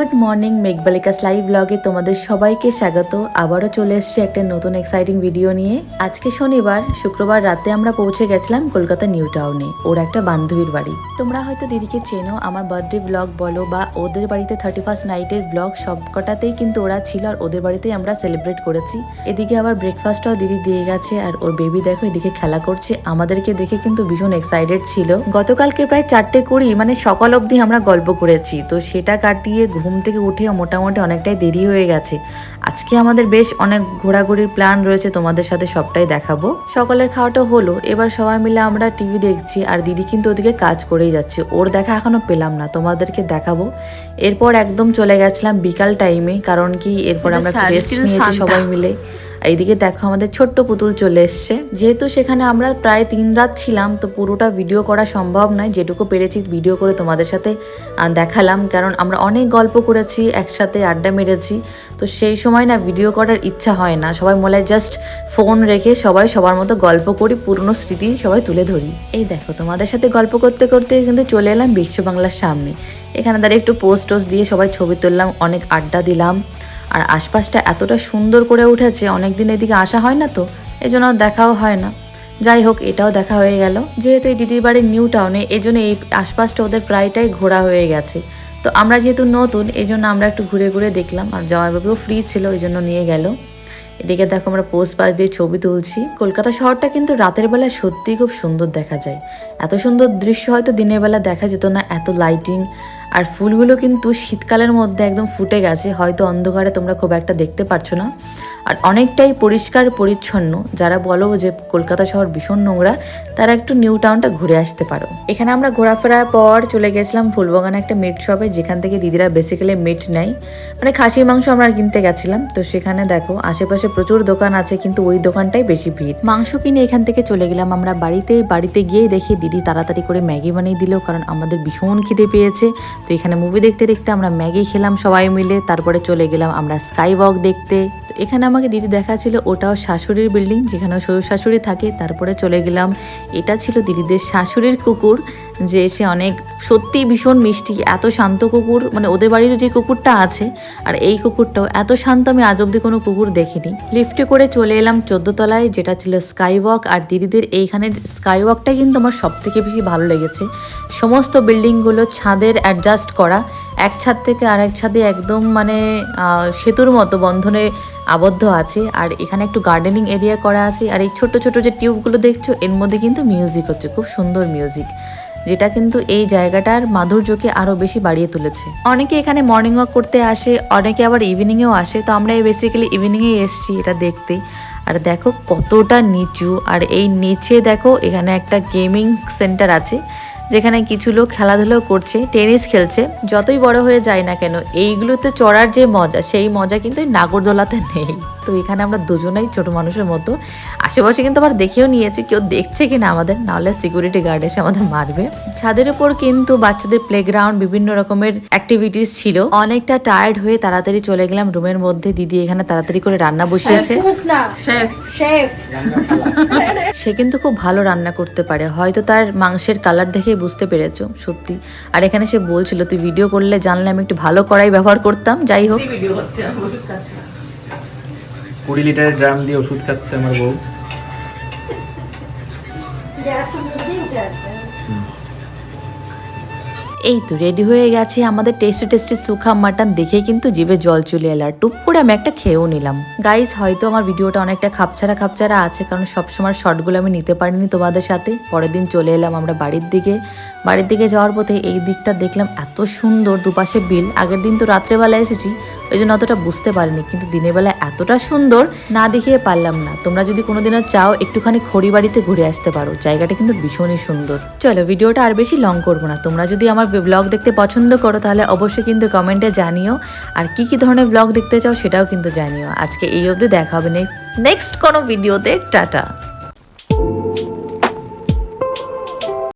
Good morning মেঘবালিকা live ব্লগে তোমাদের সবাইকে স্বাগত। আবারও চলে এসেছে একটা নতুন এক্সাইটিং ভিডিও নিয়ে। আজকে শনিবার, শুক্রবার রাতে আমরা পৌঁছে গেছিলাম কলকাতা নিউ টাউনে, ওর একটা বান্ধবীর বাড়ি। তোমরা হয়তো দিদিকে চেনো, আমার বার্থডে ব্লগ বলো বা ওদের বাড়িতে থার্টি ফার্স্ট নাইটের ব্লগ সব কটাতেই কিন্তু ওরা ছিল আর ওদের বাড়িতেই আমরা সেলিব্রেট করেছি। এদিকে আবার ব্রেকফাস্টটাও দিদি দিয়ে গেছে আর ওর বেবি দেখো এদিকে খেলা করছে। আমাদেরকে দেখে কিন্তু ভীষণ এক্সাইটেড ছিল। গতকালকে প্রায় চারটে কুড়ি মানে সকাল অবধি আমরা গল্প করেছি, তো সেটা কাটিয়ে ঘুম থেকে উঠে মোটামুটি অনেকটাই দেরি হয়ে গেছে। আজকে আমাদের বেশ অনেক ঘোরাঘুরির প্ল্যান রয়েছে তোমাদের সাথে সবটাই দেখাবো। সকালের খাওয়াটা হলো এবার সবাই মিলে আমরা টিভি দেখছি আর দিদি কিন্তু ওদিকে কাজ করেই যাচ্ছে। ওর দেখা এখনও পেলাম না তোমাদেরকে দেখাবো। এরপর একদম চলে গেছিলাম বিকাল টাইমে কারণ কি এরপর আমরা রেস্ট নিয়েছি সবাই মিলে। এইদিকে দেখো আমাদের ছোট্ট পুতুল চলে এসছে। যেহেতু সেখানে আমরা প্রায় তিন রাত ছিলাম, তো পুরোটা ভিডিও করা সম্ভব নয়। যেটুকু পেরেছি ভিডিও করে তোমাদের সাথে দেখালাম। কারণ আমরা অনেক গল্প করেছি, একসাথে আড্ডা মেরেছি। তো সেই সময় না ভিডিও করার ইচ্ছা হয় না। সবাই মনে জাস্ট ফোন রেখে সবাই সবার মতো গল্প করি, পুরনো স্মৃতি সবাই তুলে ধরি। এই দেখো, তোমাদের সাথে গল্প করতে করতে কিন্তু চলে এলাম বিশ্ব বাংলার সামনে। এখানে দাঁড়িয়ে একটু পোস্ট টোস্ট দিয়ে সবাই ছবি তুললাম, অনেক আড্ডা দিলাম। আর আশপাশটা এতটা সুন্দর করে উঠেছে, অনেকদিন এদিকে আসা হয় না তো, এজন্য আর দেখাও হয় না। যাই হোক, এটাও দেখা হয়ে গেল। যেহেতু এই দিদির বাড়ির নিউ টাউনে এই জন্য এই আশপাশটা ওদের প্রায়টাই ঘোরা হয়ে গেছে। তো আমরা যেহেতু নতুন এই জন্য আমরা একটু ঘুরে ঘুরে দেখলাম। আর জামাইবাবুও ফ্রি ছিল এই জন্য নিয়ে গেল। এদিকে দেখো আমরা পোস্ট পাস দিয়ে ছবি তুলছি। কলকাতা শহরটা কিন্তু রাতের বেলা সত্যিই খুব সুন্দর দেখা যায়। এত সুন্দর দৃশ্য হয়তো দিনের বেলা দেখা যেত না, এত লাইটিং আর ফুলগুলো কিন্তু শীতকালের মধ্যে একদম ফুটে গেছে, হয়তো অন্ধকারে তোমরা খুব একটা দেখতে পারছ না। আর অনেকটাই পরিষ্কার, পরিচ্ছন্ন। যারা বলো যে কলকাতা শহর ভীষণ নোংরা, তারা একটু নিউ টাউনটা ঘুরে আসতে পারো। এখানে আমরা ঘোরাফেরার পর চলে গেছিলাম ফুলবাগানে একটা মিট শপে, যেখান থেকে দিদিরা বেসিক্যালি মিট নেয়। মানে খাসির মাংস আমরা কিনতে গেছিলাম। তো সেখানে দেখো, আশেপাশে প্রচুর দোকান আছে, কিন্তু ওই দোকানটাই বেশি ভিড়। মাংস কিনে এখান থেকে চলে গেলাম আমরা বাড়িতে। বাড়িতে গিয়েই দেখি দিদি তাড়াতাড়ি করে ম্যাগি বানিয়ে দিল, কারণ আমাদের ভীষণ খিদে পেয়েছে। তো এখানে মুভি দেখতে দেখতে আমরা ম্যাগি খেলাম সবাই মিলে। তারপরে চলে গেলাম আমরা স্কাই ওয়াক দেখতে। তো এখানে আমাকে দিদি দেখাচ্ছিল, ওটাও শাশুড়ির বিল্ডিং, যেখানে শ্বশুর শাশুড়ি থাকে। তারপরে চলে গেলাম, এটা ছিল দিদিদের শাশুড়ির কুকুর, যে সে অনেক সত্যি ভীষণ মিষ্টি, এত শান্ত কুকুর মানে ওদের বাড়ির যে কুকুরটা আছে, আর এই কুকুরটাও, এত শান্ত আমি আজ অব্দি কোনো কুকুর দেখিনি। লিফটে করে চলে এলাম চোদ্দ তলায় যেটা ছিল স্কাই ওয়াক আর দিদিদের এইখানের স্কাই ওয়াকটাই কিন্তু আমার সব থেকে বেশি ভালো লেগেছে। সমস্ত বিল্ডিংগুলো ছাদের অ্যাডজাস্ট করা, এক ছাদ থেকে আরেক ছাদে একদম মানে সেতুর মতো বন্ধনে আবদ্ধ আছে, আর এখানে একটু গার্ডেনিং এরিয়া করা আছে, আর এই ছোট ছোট যে টিউবগুলো দেখছ, এর মধ্যে কিন্তু মিউজিক হচ্ছে, খুব সুন্দর মিউজিক যেটা কিন্তু এই জায়গাটার মাধুর্যকে আরও বেশি বাড়িয়ে তুলেছে। অনেকে এখানে মর্নিং ওয়াক করতে আসে, অনেকে আবার ইভিনিংয়েও আসে, তো আমরা এই বেসিক্যালি ইভিনিংয়ে এসেছি এটা দেখতে, আর দেখো কতটা নিচু, আর এই নিচে দেখো এখানে একটা গেমিং সেন্টার আছে যেখানে কিছু লোক খেলাধুলো করছে, টেনিস খেলছে, যতই বড় হয়ে যায় না কেন, এইগুলোতে চড়ার যে মজা, সেই মজা কিন্তু নাগরদোলাতে নেই। তো এখানে আমরা দুজনেই ছোট মানুষের মতো। আশেপাশে কিন্তু আবার দেখেও নিয়েছি কেউ দেখছে কিনা আমাদের। নাহলে সিকিউরিটি গার্ড এসে আমাদের মারবে। ছাদের উপর কিন্তু বাচ্চাদের প্লেগ্রাউন্ড বিভিন্ন রকমের অ্যাক্টিভিটিস ছিল। অনেকটা টায়ার্ড হয়ে তাড়াতাড়ি চলে গেলাম রুমের মধ্যে। দিদি এখানে তাড়াতাড়ি করে রান্না বসিয়েছে। সে কিন্তু খুব ভালো রান্না করতে পারে। হয়তো তার মাংসের কালার দেখেই বুঝতে পেরেছ সত্যি। আর এখানে সে বলছিল তুই ভিডিও করলে জানলে আমি একটু ভালো কড়াই ব্যবহার করতাম। যাই হোক। কুড়ি লিটারের ড্রাম দিয়ে ওষুধ খাচ্ছে আমার বউ। এই তো রেডি হয়ে গেছে আমাদের টেস্টি টেস্টি সুখা মাটন দেখে কিন্তু জিভে জল চলে এলো আর টুক করে আমি একটা খেয়েও নিলাম। গাইস হয়তো আমার ভিডিওটা অনেকটা খাপছাড়া খাপছাড়া আছে কারণ সবসময় শর্টগুলো আমি নিতে পারিনি তোমাদের সাথে। পরের দিন চলে এলাম আমরা বাড়ির দিকে। বাড়ির দিকে যাওয়ার পথে এই দিকটা দেখলাম এত সুন্দর দুপাশে বিল। আগের দিন তো রাত্রেবেলা এসেছি, ওই জন্য অতটা বুঝতে পারিনি, কিন্তু দিনের বেলা এতটা সুন্দর না দেখিয়ে পারলাম না। তোমরা যদি কোনোদিনও চাও একটুখানি খড়িবাড়িতে ঘুরে আসতে পারো, জায়গাটা কিন্তু ভীষণই সুন্দর। চলো, ভিডিওটা আর বেশি লং করব না। তোমরা যদি আমার ব্লগ দেখতে পছন্দ করো, তাহলে অবশ্যই কিন্তু কমেন্টে জানিও। আর কি কি ধরনের ব্লগ দেখতে চাও সেটাও কিন্তু জানিও। আজকে এই অবধি দেখা হবে নেক্সট কোনো ভিডিওতে টাটা।